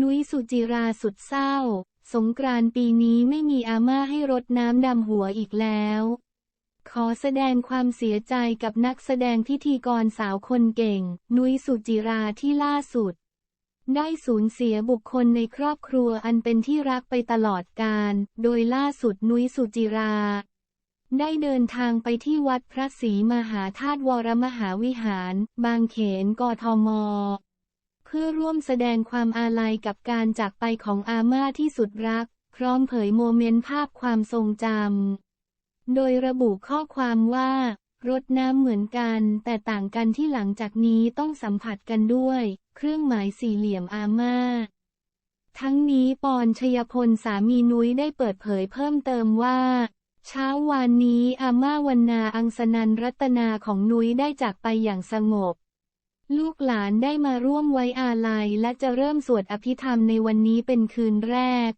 นุ้ยสุจิราสุดเศร้า สงกรานต์ปีนี้ไม่มีอาม่าให้รดน้ำดำหัวอีกแล้ว ขอแสดงความเสียใจกับนักแสดงพิธีกรสาวคนเก่ง นุ้ยสุจิราที่ล่าสุด ได้สูญเสียบุคคลในครอบครัวอันเป็นที่รักไปตลอดกาลโดยล่าสุดนุ้ยสุจิรา ได้เดินทางไปที่วัดพระศรีมหาธาตุวรมหาวิหาร บางเขนกทม เพื่อร่วมแสดงความอาลัยกับการจากไปของอาม่าที่สุดรัก พร้อมเผยโมเมนต์ภาพความทรงจำ โดยระบุข้อความว่ารดน้ำเหมือนกันแต่ต่างกันที่หลังจากนี้ต้องสัมผัสกันด้วย เครื่องหมายสี่เหลี่ยมอาม่า ทั้งนี้ปอนชยพลสามีนุ้ยได้เปิดเผยเพิ่มเติมว่า เช้าวานนี้อาม่าวันนาอังสนันรัตนาของนุ้ยได้จากไปอย่างสงบ ลูกหลานได้มาร่วมไว้อาลัยและจะเริ่มสวดอภิธรรมในวันนี้เป็นคืนแรก